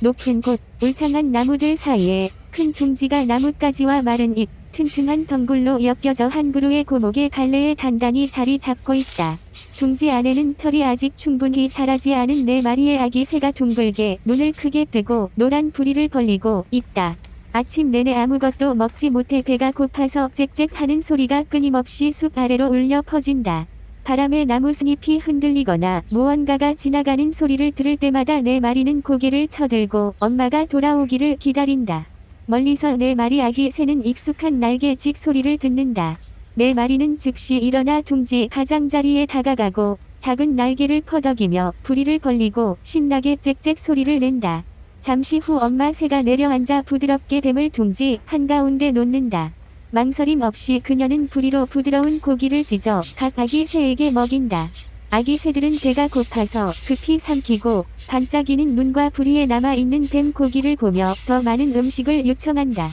높은 곳, 울창한 나무들 사이에 큰 둥지가 나뭇가지와 마른 잎, 튼튼한 덩굴로 엮여져 한 그루의 고목의 갈래에 단단히 자리 잡고 있다. 둥지 안에는 털이 아직 충분히 자라지 않은 네 마리의 아기 새가 둥글게 눈을 크게 뜨고 노란 부리를 벌리고 있다. 아침 내내 아무것도 먹지 못해 배가 고파서 짹짹하는 소리가 끊임없이 숲 아래로 울려 퍼진다. 바람에 나무 스잎이 흔들리거나 무언가가 지나가는 소리를 들을 때마다 네 마리는 고개를 쳐들고 엄마가 돌아오기를 기다린다. 멀리서 네 마리 아기 새는 익숙한 날개짓 소리를 듣는다. 네 마리는 즉시 일어나 둥지 가장자리에 다가가고 작은 날개를 퍼덕이며 부리를 벌리고 신나게 짹짹 소리를 낸다. 잠시 후 엄마 새가 내려앉아 부드럽게 뱀을 둥지 한가운데 놓는다. 망설임 없이 그녀는 부리로 부드러운 고기를 찢어 각 아기 새에게 먹인다. 아기 새들은 배가 고파서 급히 삼키고 반짝이는 눈과 부리에 남아있는 뱀 고기를 보며 더 많은 음식을 요청한다.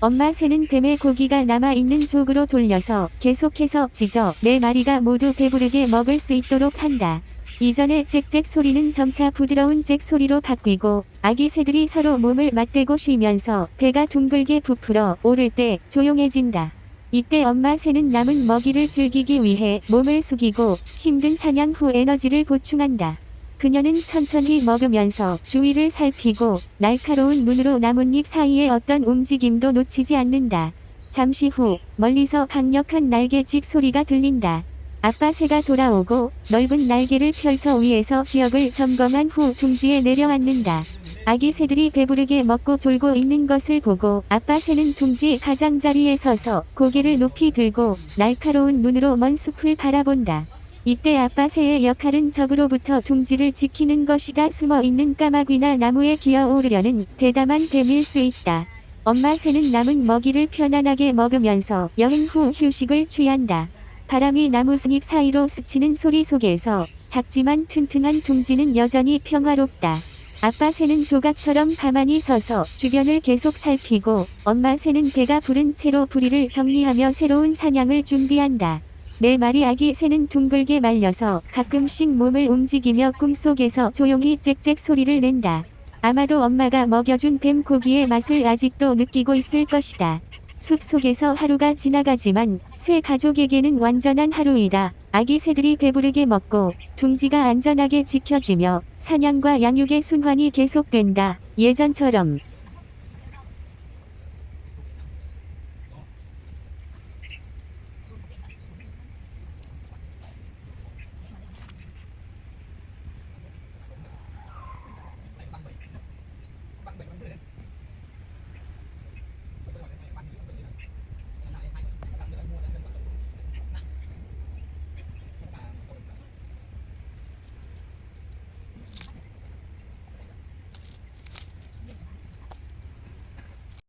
엄마 새는 뱀의 고기가 남아있는 쪽으로 돌려서 계속해서 찢어 네 마리가 모두 배부르게 먹을 수 있도록 한다. 이전의 짹짹 소리는 점차 부드러운 짹 소리로 바뀌고 아기 새들이 서로 몸을 맞대고 쉬면서 배가 둥글게 부풀어 오를 때 조용해진다. 이때 엄마 새는 남은 먹이를 즐기기 위해 몸을 숙이고 힘든 사냥 후 에너지를 보충한다. 그녀는 천천히 먹으면서 주위를 살피고 날카로운 눈으로 나뭇잎 사이에 어떤 움직임도 놓치지 않는다. 잠시 후 멀리서 강력한 날개짓 소리가 들린다. 아빠 새가 돌아오고 넓은 날개를 펼쳐 위에서 지역을 점검한 후 둥지에 내려앉는다. 아기 새들이 배부르게 먹고 졸고 있는 것을 보고 아빠 새는 둥지 가장자리에 서서 고개를 높이 들고 날카로운 눈으로 먼 숲을 바라본다. 이때 아빠 새의 역할은 적으로부터 둥지를 지키는 것이다. 숨어 있는 까마귀나 나무에 기어오르려는 대담한 뱀일 수 있다. 엄마 새는 남은 먹이를 편안하게 먹으면서 여행 후 휴식을 취한다. 바람이 나무 스잎 사이로 스치는 소리 속에서 작지만 튼튼한 둥지는 여전히 평화롭다. 아빠 새는 조각처럼 가만히 서서 주변을 계속 살피고 엄마 새는 배가 부른 채로 부리를 정리하며 새로운 사냥을 준비한다. 네 마리 아기 새는 둥글게 말려서 가끔씩 몸을 움직이며 꿈속에서 조용히 짹짹 소리를 낸다. 아마도 엄마가 먹여준 뱀 고기의 맛을 아직도 느끼고 있을 것이다. 숲 속에서 하루가 지나가지만 새 가족에게는 완전한 하루이다. 아기 새들이 배부르게 먹고 둥지가 안전하게 지켜지며 사냥과 양육의 순환이 계속된다. 예전처럼